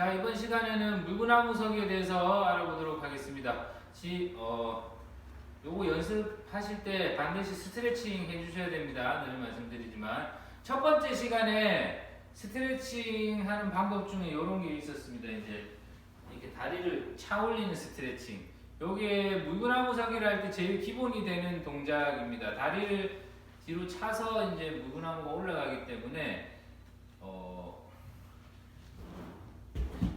자 이번 시간에는 물구나무석에 대해서 알아보도록 하겠습니다. 시, 어, 요거 연습하실 때 반드시 스트레칭 해주셔야 됩니다. 늘 말씀드리지만 첫 번째 시간에 스트레칭 하는 방법 중에 이런 게 있었습니다. 이제 이렇게 다리를 차 올리는 스트레칭. 요게 물구나무석이라 할 때 제일 기본이 되는 동작입니다. 다리를 뒤로 차서 이제 물구나무가 올라가기 때문에 어,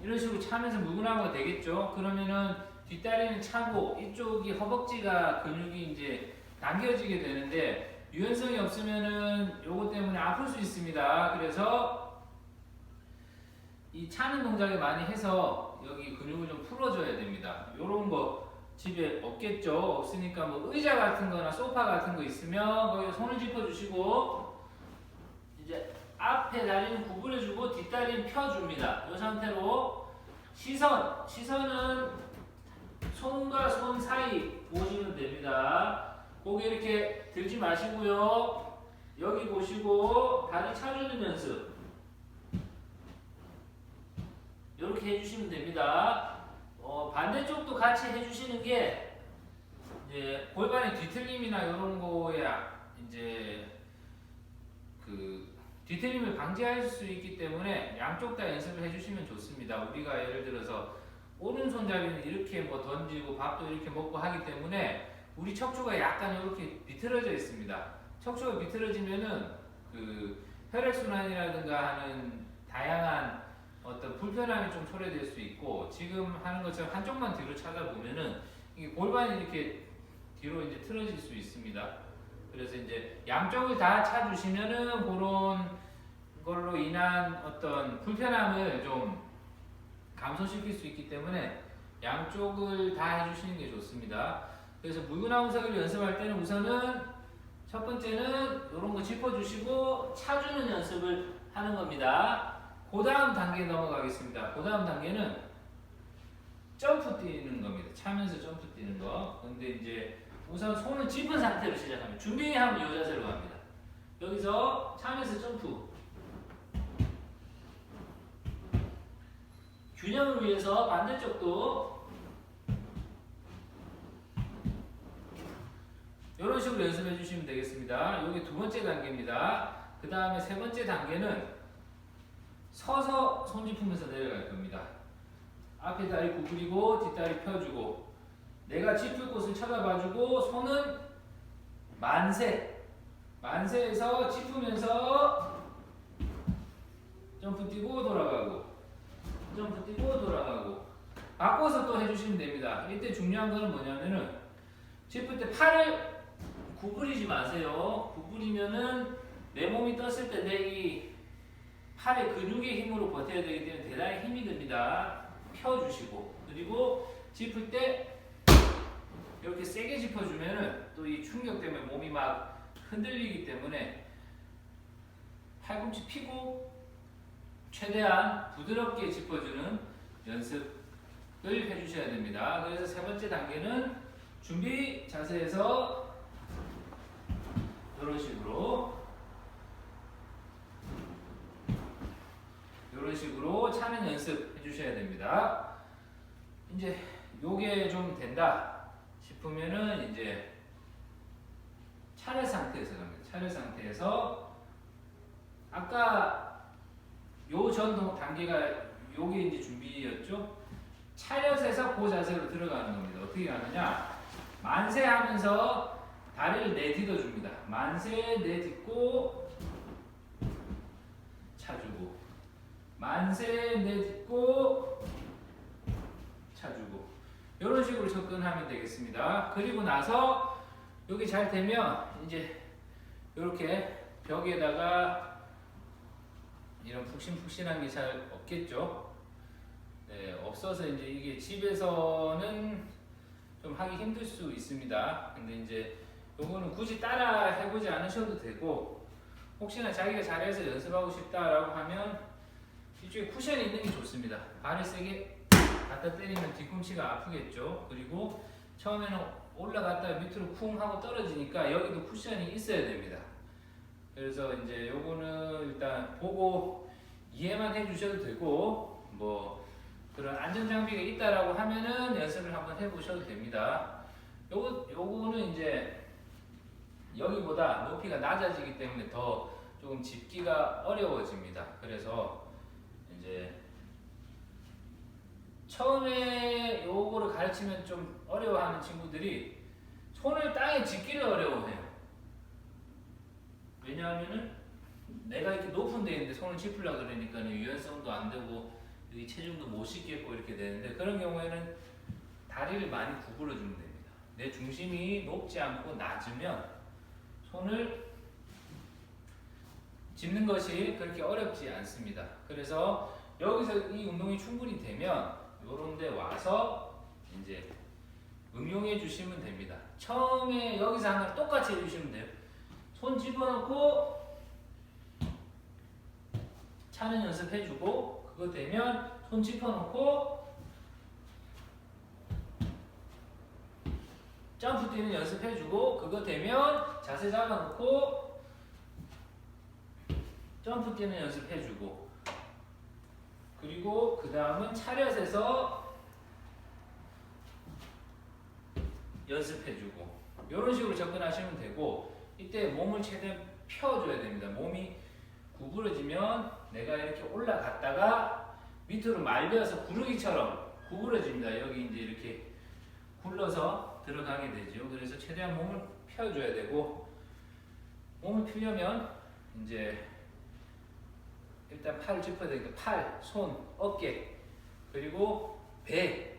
이런 식으로 차면서 물구나무가 되겠죠. 그러면은 뒷다리는 차고 이쪽이 허벅지가 근육이 이제 당겨지게 되는데 유연성이 없으면은 요거 때문에 아플 수 있습니다. 그래서 이 차는 동작을 많이 해서 여기 근육을 좀 풀어줘야 됩니다. 요런 거 집에 없겠죠. 없으니까 뭐 의자 같은 거나 소파 같은 거 있으면 거기에 손을 짚어주시고 앞에 다리는 구부려주고 뒷다리는 펴줍니다. 이 상태로 시선, 시선은 손과 손 사이 보시면 됩니다. 고개 이렇게 들지 마시고요. 여기 보시고 다리 차주는 연습. 이렇게 해주시면 됩니다. 어, 반대쪽도 같이 해주시는 게 이제 골반의 뒤틀림이나 이런 거에 이제 그 뒤틀림을 방지할 수 있기 때문에 양쪽 다 연습을 해주시면 좋습니다. 우리가 예를 들어서 오른손잡이는 이렇게 뭐 던지고 밥도 이렇게 먹고 하기 때문에 우리 척추가 약간 이렇게 비틀어져 있습니다. 척추가 비틀어지면은 그 혈액순환이라든가 하는 다양한 어떤 불편함이 좀 초래될 수 있고 지금 하는 것처럼 한쪽만 뒤로 차다 보면은 이게 골반이 이렇게 뒤로 이제 틀어질 수 있습니다. 그래서 이제 양쪽을 다 차주시면은 그런 걸로 인한 어떤 불편함을 좀 감소시킬 수 있기 때문에 양쪽을 다 해주시는 게 좋습니다. 그래서 물구나무서기를 연습할 때는 우선은 첫 번째는 이런 거 짚어주시고 차주는 연습을 하는 겁니다. 그 다음 단계 넘어가겠습니다. 그 다음 단계는 점프 뛰는 겁니다. 차면서 점프 뛰는 거. 근데 이제 우선 손을 짚은 상태로 시작합니다. 준비하면 이 자세로 갑니다. 여기서 차면서 점프. 균형을 위해서 반대쪽도 이런 식으로 연습해 주시면 되겠습니다. 여기 두 번째 단계입니다. 그 다음에 세 번째 단계는 서서 손 짚으면서 내려갈 겁니다. 앞에 다리 구부리고 뒷다리 펴주고 내가 짚을 곳을 쳐다봐주고 손은 만세 만세에서 짚으면서 점프 뛰고 돌아가고 점프 뛰고 돌아가고 바꿔서 또 해주시면 됩니다. 이때 중요한 거는 뭐냐면은 짚을 때 팔을 구부리지 마세요. 구부리면은 내 몸이 떴을 때 내 이 팔의 근육의 힘으로 버텨야 되기 때문에 대단히 힘이 듭니다. 펴주시고 그리고 짚을 때 이렇게 세게 짚어주면은 또 이 충격 때문에 몸이 막 흔들리기 때문에 팔꿈치 피고 최대한 부드럽게 짚어주는 연습을 해주셔야 됩니다. 그래서 세 번째 단계는 준비 자세에서 이런 식으로 이런 식으로 차는 연습 해주셔야 됩니다. 이제 요게 좀 된다 싶으면은 이제 차례 상태에서 갑니다. 차례 상태에서 아까 요전 단계가 요게 이제 준비였죠. 차렷에서 그 자세로 들어가는 겁니다. 어떻게 하느냐? 만세하면서 다리를 내딛어 줍니다. 만세 내딛고 차주고 만세 내딛고 차주고 이런 식으로 접근하면 되겠습니다. 그리고 나서 여기 잘 되면 이제 이렇게 벽에다가 이런 푹신푹신한 게 잘 없겠죠. 네, 없어서 이제 이게 집에서는 좀 하기 힘들 수 있습니다. 근데 이제 요거는 굳이 따라 해보지 않으셔도 되고 혹시나 자기가 잘해서 연습하고 싶다라고 하면 이쪽에 쿠션이 있는 게 좋습니다. 발을 세게 갖다 때리면 뒤꿈치가 아프겠죠. 그리고 처음에는 올라갔다가 밑으로 쿵 하고 떨어지니까 여기도 쿠션이 있어야 됩니다. 그래서 이제 요거는 일단 보고 이해만 해주셔도 되고 뭐 그런 안전 장비가 있다라고 하면은 연습을 한번 해보셔도 됩니다. 요거 요거는 이제 여기보다 높이가 낮아지기 때문에 더 조금 짚기가 어려워집니다. 그래서 이제 처음에 요거를 가르치면 좀 어려워하는 친구들이 손을 땅에 짚기를 어려워해요. 왜냐하면은 내가 이렇게 높은 데 있는데 손을 짚으려 그러니까 유연성도 안 되고 여기 체중도 못 싣겠고 이렇게 되는데 그런 경우에는 다리를 많이 구부려 주면 됩니다. 내 중심이 높지 않고 낮으면 손을 짚는 것이 그렇게 어렵지 않습니다. 그래서 여기서 이 운동이 충분히 되면 요런 데 와서 이제 응용해 주시면 됩니다. 처음에 여기서 하나 똑같이 해 주시면 돼요. 손 집어넣고 차는 연습해 주고 그거 되면 손 짚어놓고 점프 뛰는 연습해 주고 그거 되면 자세 잡아놓고 점프 뛰는 연습해 주고 그리고 그 다음은 차렷에서 연습해 주고 이런 식으로 접근하시면 되고 이때 몸을 최대한 펴줘야 됩니다. 몸이 구부러지면 내가 이렇게 올라갔다가 밑으로 말려서 구르기처럼 구부러집니다. 여기 이제 이렇게 굴러서 들어가게 되죠. 그래서 최대한 몸을 펴줘야 되고 몸을 피려면 이제 일단 팔을 짚어야 되니까 팔, 손, 어깨 그리고 배,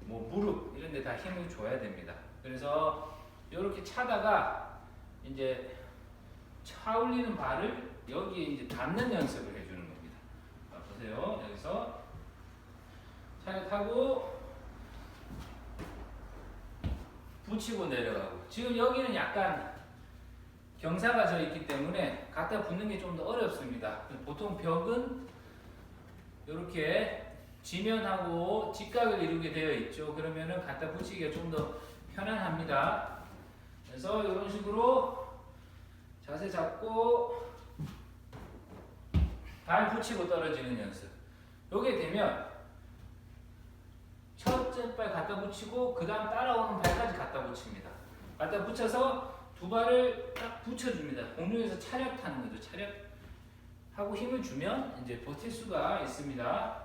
뭐 무릎 이런 데 다 힘을 줘야 됩니다. 그래서 이렇게 차다가 이제 차 올리는 발을 여기에 이제 닿는 연습을 해주는 겁니다. 자, 보세요. 여기서 차를 타고 붙이고 내려가고 지금 여기는 약간 경사가 져 있기 때문에 갖다 붙는 게 좀 더 어렵습니다. 보통 벽은 이렇게 지면하고 직각을 이루게 되어 있죠. 그러면은 갖다 붙이기가 좀 더 편안합니다. 그래서 이런 식으로 자세 잡고 발 붙이고 떨어지는 연습. 요게 되면 첫째 발 갖다 붙이고 그 다음 따라오는 발까지 갖다 붙입니다. 갖다 붙여서 두 발을 딱 붙여줍니다. 공중에서 차렷하는 거죠. 차렷 하고 힘을 주면 이제 버틸 수가 있습니다.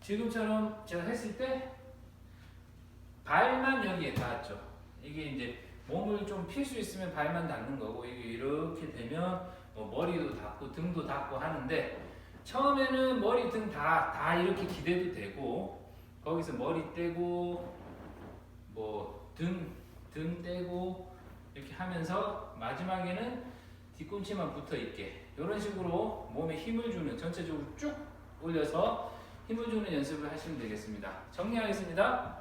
지금처럼 제가 했을 때 발만 여기에 닿았죠. 이게 이제 몸을 좀 필 수 있으면 발만 닿는 거고 이게 이렇게 되면 뭐 머리도 닿고 등도 닿고 하는데 처음에는 머리 등 다 다 이렇게 기대도 되고 거기서 머리 떼고 뭐등등 떼고 이렇게 하면서 마지막에는 뒤꿈치만 붙어 있게 이런 식으로 몸에 힘을 주는 전체적으로 쭉 올려서 힘을 주는 연습을 하시면 되겠습니다. 정리하겠습니다.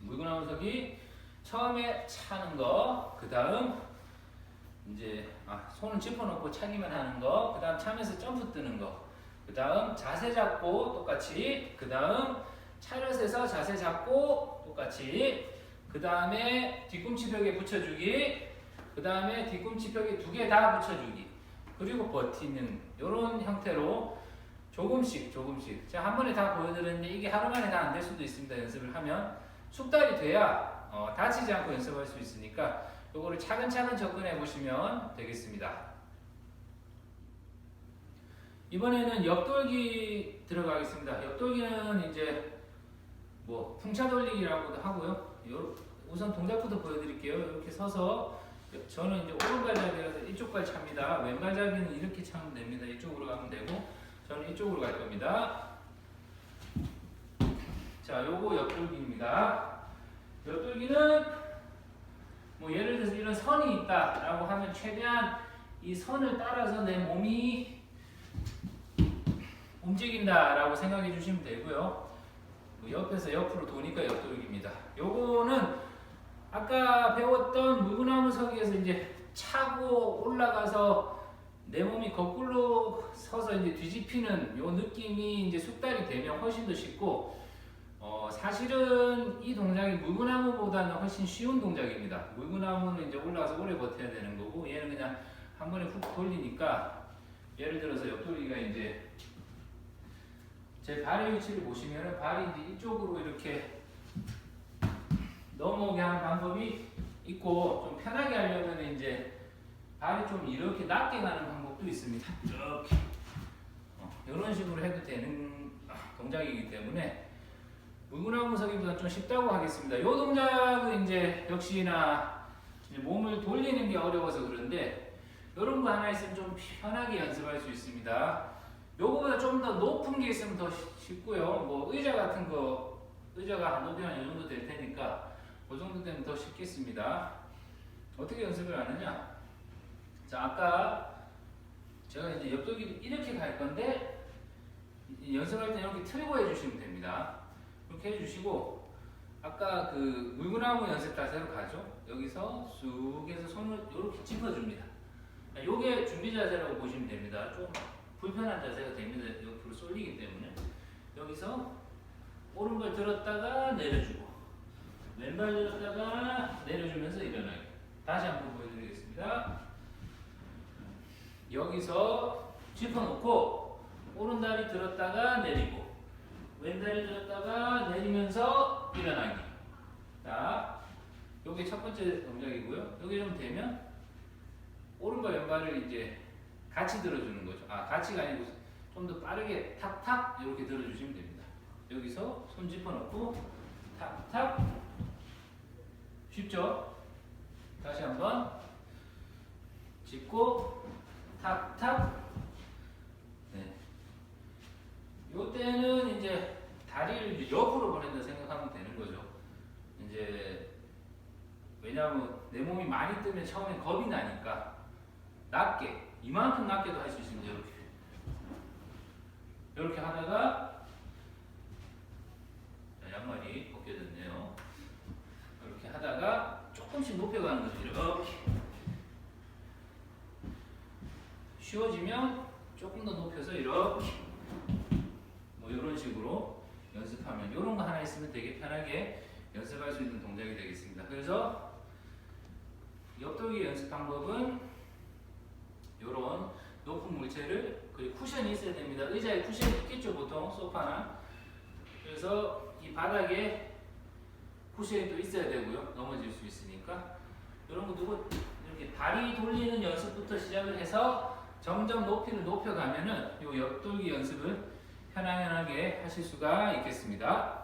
물구나무서기 처음에 차는 거, 그 다음 이제 아, 손을 짚어놓고 차기만 하는 거, 그 다음 차면서 점프 뜨는 거, 그 다음 자세 잡고 똑같이, 그 다음 차렷에서 자세 잡고 똑같이, 그 다음에 뒤꿈치 벽에 붙여주기, 그 다음에 뒤꿈치 벽에 두 개 다 붙여주기, 그리고 버티는 이런 형태로 조금씩 조금씩. 제가 한 번에 다 보여드렸는데 이게 하루 만에 다 안 될 수도 있습니다 연습을 하면. 숙달이 돼야 어, 다치지 않고 연습할 수 있으니까 요거를 차근차근 접근해 보시면 되겠습니다. 이번에는 옆돌기 들어가겠습니다. 옆돌기는 이제 뭐 풍차 돌리기라고도 하고요 요, 우선 동작부터 보여드릴게요 이렇게 서서 저는 이제 오른발잡이라서 이쪽 발 찹니다 왼발잡이는 이렇게 차면 됩니다 이쪽으로 가면 되고 저는 이쪽으로 갈 겁니다. 자, 요거 옆돌기입니다. 옆돌기는 뭐 예를 들어서 이런 선이 있다라고 하면 최대한 이 선을 따라서 내 몸이 움직인다라고 생각해 주시면 되고요. 뭐 옆에서 옆으로 도니까 옆돌기입니다. 요거는 아까 배웠던 물구나무 서기에서 이제 차고 올라가서 내 몸이 거꾸로 서서 이제 뒤집히는 요 느낌이 이제 숙달이 되면 훨씬 더 쉽고 어 사실은 이 동작이 물구나무보다는 훨씬 쉬운 동작입니다. 물구나무는 이제 올라가서 오래 버텨야 되는 거고 얘는 그냥 한 번에 훅 돌리니까 예를 들어서 옆돌리기가 이제 제 발의 위치를 보시면은 발이 이제 이쪽으로 이렇게 넘어오게 하는 방법이 있고 좀 편하게 하려면 이제 발이 좀 이렇게 낮게 가는 방법도 있습니다. 이렇게 어, 이런 식으로 해도 되는 동작이기 때문에 물구나무 서기보다 좀 쉽다고 하겠습니다. 이 동작은 이제 역시나 이제 몸을 돌리는 게 어려워서 그런데 이런 거 하나 있으면 좀 편하게 연습할 수 있습니다. 요거보다 좀 더 높은 게 있으면 더 쉽- 쉽고요. 뭐 의자 같은 거 의자가 한 높이 한이 정도 될 테니까 그 정도 되면 더 쉽겠습니다. 어떻게 연습을 하느냐? 자 아까 제가 이제 옆돌기를 이렇게 갈 건데 이- 연습할 때 이렇게 틀고 해주시면 됩니다. 이렇게 해주시고 아까 그 물구나무 연습 자세로 가죠. 여기서 쑥 해서 손을 이렇게 짚어줍니다. 요게 준비 자세라고 보시면 됩니다. 좀 불편한 자세가 됩니다. 옆으로 쏠리기 때문에 여기서 오른발 들었다가 내려주고 왼발 들었다가 내려주면서 일어나기. 다시 한번 보여드리겠습니다. 여기서 짚어놓고 오른다리 들었다가 내리고 왼다리 들었다가 내리면서 일어나기. 자, 요게 첫 번째 동작이고요. 여기 좀 되면 오른발 왼발을 이제 같이 들어주는 거죠. 아, 같이가 아니고 좀 더 빠르게 탁탁 이렇게 들어주시면 됩니다. 여기서 손 짚어놓고 탁탁 쉽죠? 다시 한번 짚고 탁탁 네. 요 때는 이제 다리를 옆으로 보낸다 생각하면 되는 거죠. 이제 왜냐하면 내 몸이 많이 뜨면 처음엔 겁이 나니까 이만큼 낮게도 할 수 있습니다. 이렇게 이렇게 하다가 자, 양말이 벗겨졌네요. 이렇게 하다가 조금씩 높여가는 거죠. 이렇게 쉬워지면 조금 더 높여서 이렇게 뭐 이런 식으로 연습하면 이런 거 하나 있으면 되게 편하게 연습할 수 있는 동작이 되겠습니다. 그래서 옆돌기 연습 방법은 이런 높은 물체를 그리고 쿠션이 있어야 됩니다. 의자에 쿠션이 있겠죠 보통 소파나 그래서 이 바닥에 쿠션이 또 있어야 되고요. 넘어질 수 있으니까 이런 거 두고 이렇게 다리 돌리는 연습부터 시작을 해서 점점 높이를 높여가면은 이 옆돌기 연습을 편안하게 하실 수가 있겠습니다.